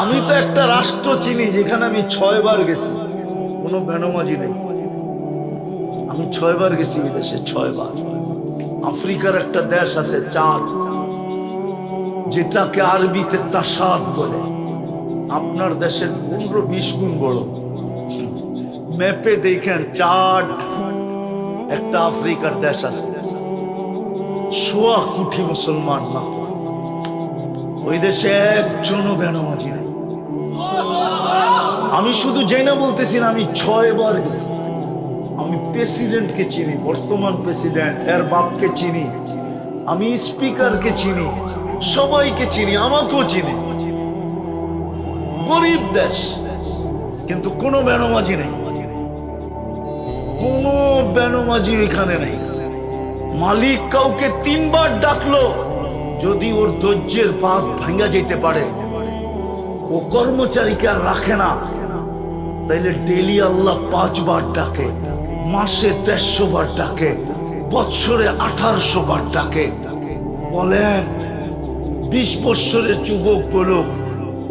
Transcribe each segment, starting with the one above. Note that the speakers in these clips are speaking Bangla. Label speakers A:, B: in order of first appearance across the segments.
A: আমি তো একটা রাষ্ট্র চিনি যেখানে আমি ছয়বার গেছি। কোনো বেনমাজি নেই। আমি ছয়বার গেছি বিদেশে ছয়বার। আফ্রিকার একটা দেশ আছে চাঁদ, যেটাকে আরবিতে তাসাদ বলে। আপনার দেশের পনেরো বিশ গুণ বড়। ম্যাপে দেখেন চাট একটা আফ্রিকার দেশ আছে। সোয়া কুঠি মুসলমান মাত্র। ওই দেশে একজনও বেনামাজি নেই। আমি শুধু জেনে বলতেছি না, আমি ছয় বার গেছি। আমি প্রেসিডেন্টকে চিনি, বর্তমান প্রেসিডেন্ট, এর বাপকে চিনি, আমি স্পিকারকে চিনি, সবাইকে চিনি, আমাকেও চিনি। গরিব দেশ, কিন্তু কোনো বেনমাজি নেই। কোনো বেনমাজি এখানে নেই। মালিক কাউকে তিনবার ডাকলো, যদি ওর ধৈর্যের বাদ ভাঙ্গা যেতে পারে, ও কর্মচারীকে আর রাখে না। তাইলে ডেলি আল্লাহ পাঁচবার ডাকে, মাসে দেড়শো বার ডাকে, বৎসরে আঠারোশো বার ডাকে। বলেন, বিশ বৎসরের যুবক বলুক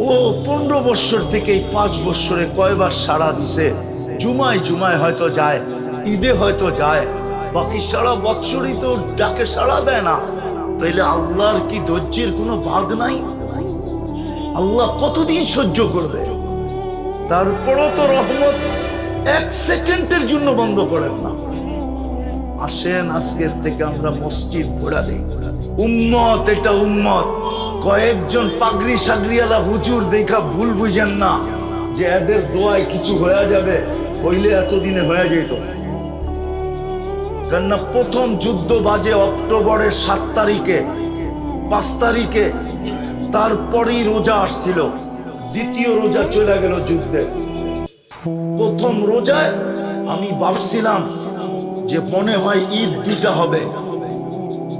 A: ও পনেরো বৎসর থেকে এই পাঁচ বৎসরে কয়বার সাড়া দিছে? জুমায় জুমায় হয়তো যায়, ঈদে হয়তো যায়, বাকি সারা বৎসরই তো ডাকে সাড়া দেয় না। তাইলে আল্লাহর কি ধৈর্যের কোনো বাদ নাই? আল্লাহ কতদিন সহ্য করবে? তারপরও তো রহমত এক সেকেন্ডের জন্য বন্ধ করেন না। আসেন, আজকের থেকে আমরা মসজিদ ঘোরা দিই। উম্মত, এটা উম্মত। কয়েকজন পাগড়ি সাগরিয়ালা হুজুর দেখা ভুল বুঝেন না যে এদের দোয়ায় কিছু হয়ে যাবে, হইলে এতদিনে হয়ে যেত। কেননা প্রথম যুদ্ধ বাজে অক্টোবরের সাত তারিখে, পাঁচ তারিখে, তারপরেই রোজা আসছিল। দ্বিতীয় রোজা চলে গেল যুদ্ধে। প্রথম রোজায় আমি ভাবছিলাম যে মনে হয় ঈদ দুটা হবে।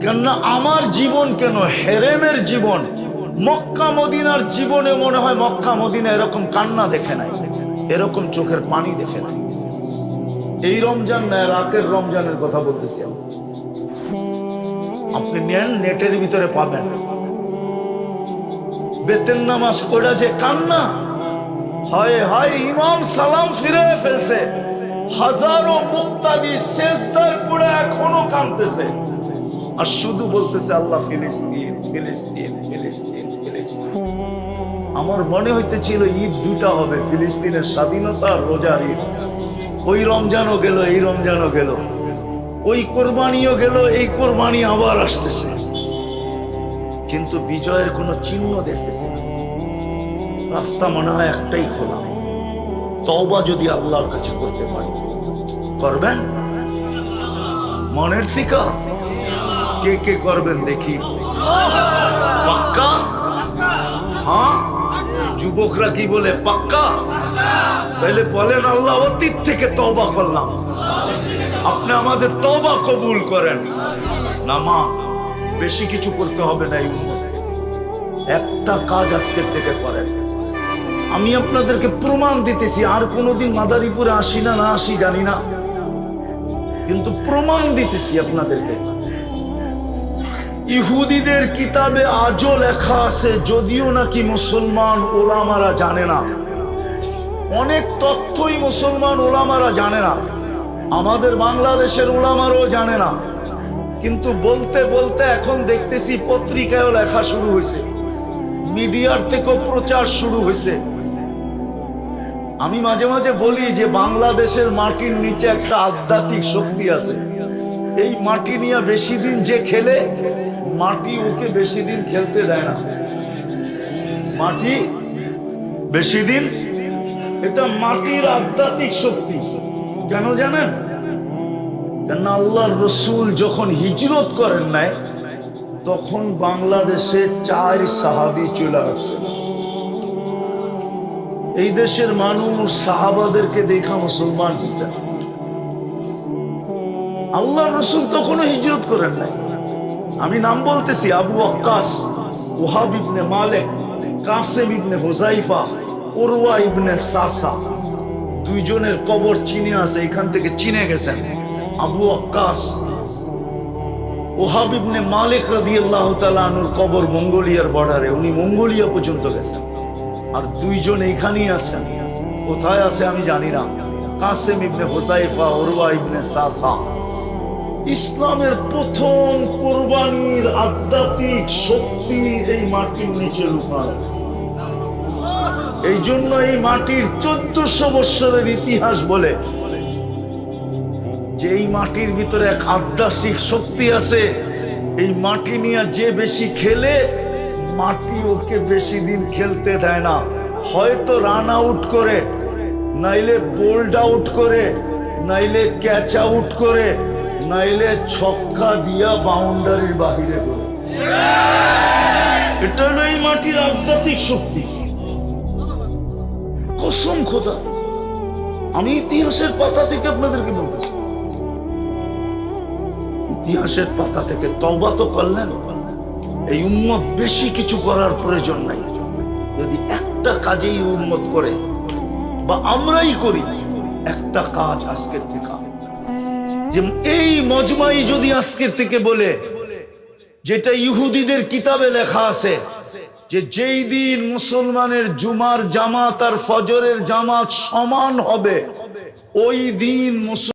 A: কেননা আমার জীবন কেন হেরেমের জীবন, মক্কা মদিনার জীবনে মনে হয় মক্কা মদিনা এরকম কান্না দেখে নাই, এরকম চোখের পানি দেখে নাই। এই রমজান না, রাতের রমজানের কথা বলতেছি আপনি নেন, নেটের ভিতরে পাবেন। বেতেন নামাজ পড়া যে কান্না। হয় হয়, ইমাম সালাম ফিরে ফেলছে। হাজারো মুক্তাদি শেষদায় পড়ে এখনও কাঁদতেছে। আর শুধু বলতেছে, আল্লাহ ফিলিস্তিন ফিলিস্তিন ফিলিস্তিন ফিলিস্তিন। আমার মনে হইতেছিল, ঈদ দুটা হবে, ফিলিস্তিনের স্বাধীনতা রোজার ঈদ। ওই রমজানও গেল, এই রমজানও গেল। ওই কোরবানিও গেল, এই কোরবানি আবার আসতেছে। কিন্তু বিজয়ের কোনো চিহ্ন দেখতেছে না। রাস্তা মনে হয় একটাই খোলা। তওবা যদি আল্লাহর কাছে করতে পারি, করবেন? মনের থেকে? কে কে করবেন দেখি। পাক্কা? হ্যাঁ? যুবকরা কি বলে, পাক্কা? তাহলে বলেন, আল্লাহ অতীত থেকে তওবা করলাম। আপনি আমাদের তওবা কবুল করেন। না মা বেশি কিছু করতে হবে না এই উন্মতকে একটা কাজ আজকের থেকে করেন। আমি আপনাদেরকে প্রমাণ দিতেছি, আর কোনোদিন মাদারীপুরে আসি না না আসি জানি না। কিন্তু প্রমাণ দিতেছি আপনাদেরকে। ইহুদিদের কিতাবে আজও লেখা আছে, যদিও নাকি মুসলমান ওলামারা জানে না। অনেক তথ্যই মুসলমান ওলামারা জানে না। আমাদের বাংলাদেশের ওলামারও জানে না। কিন্তু বলতে বলতে এখন দেখতেছি পত্রিকায় লেখা শুরু হয়েছে। মিডিয়ার থেকেও প্রচার শুরু হয়েছে। আমি মাঝে মাঝে বলি যে বাংলাদেশের মাটির নিচে একটা আধ্যাত্মিক শক্তি আছে। এই মাটি নিয়ে বেশি দিন যে খেলে, মাটি ওকে বেশি দিন খেলতে দেয় না। মাটি বেশি দিন, এটা মাটির আধ্যাত্মিক শক্তি। কেন জানেন? কেন আল্লাহর রসুল যখন হিজরত করেন নাই, তখন বাংলাদেশে চার সাহাবি চলে আসছে এই দেশের মানুষ সাহাবাদেরকে দেখা মুসলমান হয়েছে। আল্লাহ রসুল তখনও হিজরত করেন নাই। আমি নাম বলতেছি আবু আক্কাস, ওহাব ইবনে মালেক, কাসেম ইবনে হোজাইফা ওরওয়া ইবনে সাসা। দুইজনের কবর চিনে আছে, এখান থেকে চিনে গেছেন। আবু আক্কাস। ওহাব ইবনে মালিক রাদিয়াল্লাহু তাআলা আনুর কবর মঙ্গোলিয়ার বর্ডারে। উনি মঙ্গোলিয়া পর্যন্ত গেছেন। আর দুইজন এইখানেই আছেন। কোথায় আছে আমি জানি না। কাসেম ইবনে হোসাইফা ওরওয়া ইবনে সাসা। ইসলামের প্রথম কোরবানির আধ্যাত্মিক শক্তি এই মাটির নিচে লুকানো। এই জন্য এই মাটির চোদ্দশো বৎসরের ইতিহাস বলে যে এই মাটির ভিতরে এক আধ্যাত্মিক শক্তি আছে, এই মাটি নিয়ে যে বেশি খেলে, মাটি ওকে বেশি দিন খেলতে দেয় না। হয়তো রান আউট করে, নাইলে বোল্ড আউট করে, নাইলে ক্যাচ আউট করে, নাইলে ছক্কা দিয়া বাউন্ডারির বাহিরে করে এটা হলো এই মাটির আধ্যাত্মিক শক্তি। কসম খোদা। আমি ইতিহাসের পাতা থেকে আপনাদেরকে বলতেছি। ইতিহাসের পাতা থেকে তবা তো করলেন। এই উন্মত বেশি কিছু করার প্রয়োজন নাই। যদি একটা কাজেই উন্মত করে, বা আমরাই করি, একটা কাজ আজকের থেকে। যে এই মজমাই যদি আজকের থেকে বলে, যেটা ইহুদিদের কিতাবে লেখা আছে, যে যেই দিন মুসলমানের জুমার জামাত আর ফজরের জামাত সমান হবে, ওই দিন মুসল